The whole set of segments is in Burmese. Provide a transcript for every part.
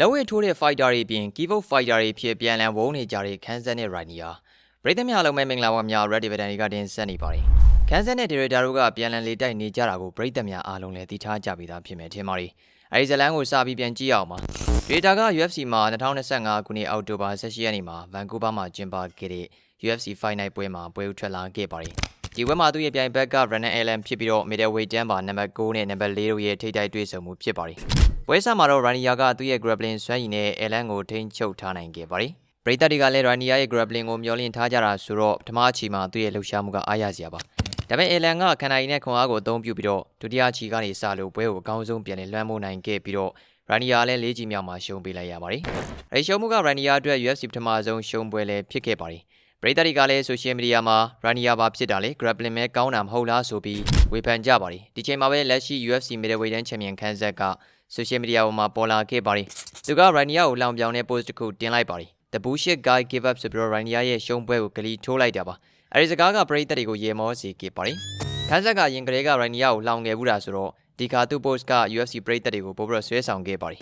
လက်ဝဲထိုးတဲ့ fighter တွေပြင် keyboard fighter တွေဖြစ်ပြန်လည်ဝုန်းနေကြတဲ့ခန်းဆက်နဲ့ Rainy ဟာပရိသတ်များလုံးမဲ့မင်္ဂလာပါများ Red Dividend တွေကတင်ဆက်နေပါတယ်ခန်းဆက်နဲ့ Director တို့ကပြန်လည်လေတိုက်နေကြတာကိုပရိသတ်များအားလုံးလည်းသိထားကြပြီးသားဖြစ်မယ်ထင်ပါတယ်အဲဒီဇလန်ကိုစပြီးပြန်ကြည့်အောင်ပါ Director က UFC မှာ2025ခုနှစ်အောက်တိုဘာ18ရက်နေ့မှာ Vancouver မှာကျင်းပခဲ့တဲ့ UFC Fight Night ပွဲမှာပွဲဦးထွက်လာခဲ့ပါတယ်ဒီပွဲမှာသူ့ရဲ့ပြိုင်ဘက်က Brennan Allen ဖြစ်ပြီးတော့ middleweight တန်းပါနံပါတ်9နဲ့နံပါတ်4တို့ရဲ့ထိပ်တိုက်တွေ့ဆုံမှုဖြစ်ပါတယ်။ ပွဲစားမှာတော့ Rania ကသူ့ရဲ့ grappling စွမ်းရည်နဲ့ Allen ကိုထိန်းချုပ်ထားနိုင်ခဲ့ပါတယ်။ပရိသတ်တွေကလည်း Rania ရဲ့ grappling ကိုမျှော်လင့်ထားကြတာဆိုတော့ပထမအချီမှာသူ့ရဲ့လှုပ်ရှားမှုကအားရစရာပါ။ဒါပေမဲ့ Allen ကခန္ဓာရည်နဲ့ခွန်အားကိုအသုံးပြုပြီးတော့ဒုတိယချီကနေစလို့ပွဲကိုအကောင်းဆုံးပြန်လည်လွှမ်းမိုးနိုင်ခဲ့ပြီးတော့ Rania လည်းလေးချီမြောက်မှာရှုံးပေးလိုက်ရပါတယ်။အဲဒီရှုံးမှုက Rania အတွက် UFC ပထမဆုံးရှုံးပွဲလည်းဖြစ်ခဲ့ပါတယ်။ပရိသတ်တွေကလည်း social media မှာ Rania ဘာဖြစ်တာလဲ grappling မဲကောင်းတာမဟုတ်လားဆိုပြီးဝေဖန်ကြပါတယ်ဒီချိန်မှာပဲလက်ရှိ UFC middleweight တန်းချန်ပီယံခန်းဆက်က social media ပေါ်မှာပေါ်လာခဲ့ပါတယ်သူက Rania ကိုလောင်ပြောင်တဲ့ post တစ်ခုတင်လိုက်ပါတယ် The bullshit guy give up ဆိုပြီးတော့ Rania ရဲ့ရှုံးပွဲကိုဂလီထိုးလိုက်တာပါအဲဒီစကားကပရိသတ်တွေကိုရေမောစေခဲ့ပါတယ်ခန်းဆက်ကရင်ကလေးက Rania ကိုလောင်ခဲ့ဘူးတာဆိုတော့ဒီခါသူ post က UFC ပရိသတ်တွေကိုပို့ပြီးတော့ဆွဲဆောင်ခဲ့ပါတယ်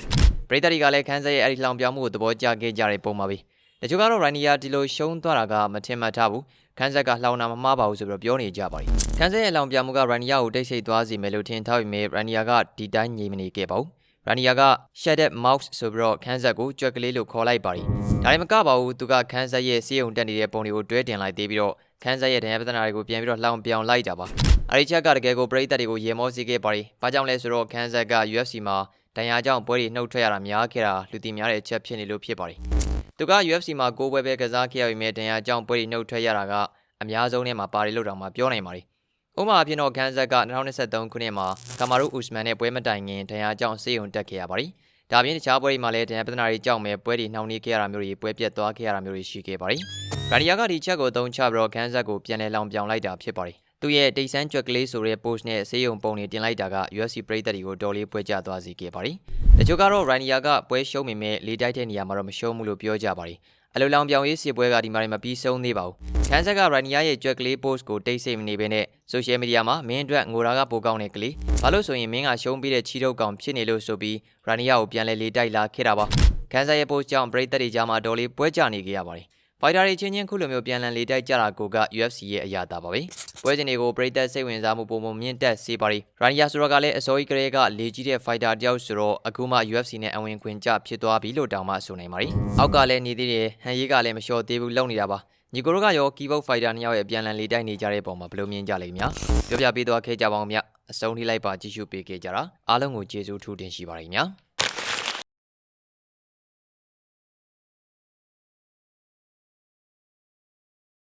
ပရိသတ်တွေကလည်းခန်းဆက်ရဲ့အဲဒီလောင်ပြောင်မှုကိုသဘောကျခဲ့ကြတဲ့ပုံပါပဲ တချို့ကတော့ရိုင်နီယာဒီလိုရှုံးသွားတာကမထင်မှတ်ထားဘူးခန်းဆက်ကလှောင်တာမမှားပါဘူးဆိုပြီးတော့ပြောနေကြပါတယ်ခန်းဆက်ရဲ့လောင်ပြမှုကရိုင်နီယာကိုတိတ်ဆိတ်သွားစေမယ်လို့ထင်ထားပေမဲ့ရိုင်နီယာကဒီတိုင်းငြိမ်မနေခဲ့ပါဘူးရိုင်နီယာက Shaded Mouse ဆိုပြီးတော့ခန်းဆက်ကိုကြွက်ကလေးလို့ခေါ်လိုက်ပါတယ်ဒါလည်းမကပါဘူးသူကခန်းဆက်ရဲ့စီးုံတက်နေတဲ့ပုံတွေကိုတွဲတင်လိုက်သေးပြီးတော့ခန်းဆက်ရဲ့ဒဏ်ရာပဒနာတွေကိုပြန်ပြီးတော့လှောင်ပြောင်လိုက်တာပါအဲဒီချက်ကတကယ်ကိုပရိသတ်တွေကိုရေမောစေခဲ့ပါတယ်ဘာကြောင့်လဲဆိုတော့ခန်းဆက်က UFC မှာဒဏ်ရာကြောင့်ပွဲတွေနှုတ်ထွက်ရတာများခဲ့တာလူသိများတဲ့အချက်ဖြစ်နေလို့ဖြစ်ပါတယ် သူက UFC မှာကိုးပွဲပဲကစားခဲ့ရပေမဲ့ဒဏ်ရာကြောင့်ပွဲတွေနှုတ်ထွက်ရတာကအများဆုံးနဲ့မှာပါတယ်လို့တောင်မှပြောနိုင်ပါတယ်။ဥပမာအဖြစ်တော့ခန်းဆက်က2023ခုနှစ်မှာကာမာရူဥစမန်နဲ့ပွဲမတိုင်ခင်ဒဏ်ရာကြောင့်ဆေးရုံတက်ခဲ့ရပါတယ်။ဒါပြင်တခြားပွဲတွေမှာလည်းဒဏ်ရာပဒနာတွေကြောင့်ပဲပွဲတွေနှောင့်နှေးခဲ့ရတာမျိုးတွေပွဲပြတ်သွားခဲ့ရတာမျိုးတွေရှိခဲ့ပါတယ်။ဂါဒီယာကဒီချက်ကိုသုံးချပြီးတော့ခန်းဆက်ကိုပြန်လည်လောင်ပြောင်လိုက်တာဖြစ်ပါတယ်။ သူရဲ့တိတ်ဆန်းကြွက်ကလေးဆိုတဲ့ post နဲ့ဆေးရုံပုံတွေတင်လိုက်တာက UFC ပရိသတ်တွေကိုတော်လေးပွဲကျသွားစေခဲ့ပါတယ်။တချို့ကတော့ Rania ကပွဲရှုံးပေမဲ့လေးတိုက်တဲ့နေရာမှာတော့မရှုံးဘူးလို့ပြောကြပါတယ်။အလိုလောင်ပြောင်ရေးစီပွဲကဒီမှာမပြီးဆုံးသေးပါဘူး။ခန်းဆက်က Rania ရဲ့ကြွက်ကလေး post ကိုတိတ်ဆိတ်မနေဘဲနဲ့ social media မှာမင်းအတွက်ငိုရာကပိုကောင်းတဲ့ကလေး။ဘာလို့ဆိုရင်မင်းကရှုံးပြီးတဲ့ချီထုတ်ကောင်ဖြစ်နေလို့ဆိုပြီး Rania ကိုပြန်လဲလေးတိုက်လာခဲ့တာပါ။ခန်းဆက်ရဲ့ post ကြောင့်ပရိသတ်တွေကြားမှာတော်လေးပွဲကျနေကြရပါတယ်။ ဖိုက်တာတွေချင်းချင်းခုလိုမျိုးပြန်လည်လေတိုက်ကြတာကိုက UFC ရဲ့အရာတာပါပဲပွဲစဉ်တွေကိုပရိသတ်စိတ်ဝင်စားမှုပုံပုံမြင့်တက်စေပါရီရိုင်ယာဆိုတော့ကလည်းအစိုးရကလေးကလေကြီးတဲ့ဖိုက်တာတယောက်ဆိုတော့အခုမှ UFC နဲ့အဝင်ခွင်ကြဖြစ်သွားပြီလို့တောင်မှဆိုနိုင်ပါရီအောက်ကလည်းနေသေးတယ်ဟန်ရေးကလည်းမလျှော်သေးဘူးလုံနေတာပါညီကိုတို့ကရော keyboard fighter နှစ်ယောက်ရဲ့ပြန်လည်လေတိုက်နေကြတဲ့ပုံမှာဘယ်လိုမြင်ကြလိမ့်များပြောပြပေးသွားခဲ့ကြပါဦးမြအဆုံးထိလိုက်ပါကြည့်ရှုပေးခဲ့ကြတာအားလုံးကိုကျေးဇူးထူးတင်ရှိပါရစေများ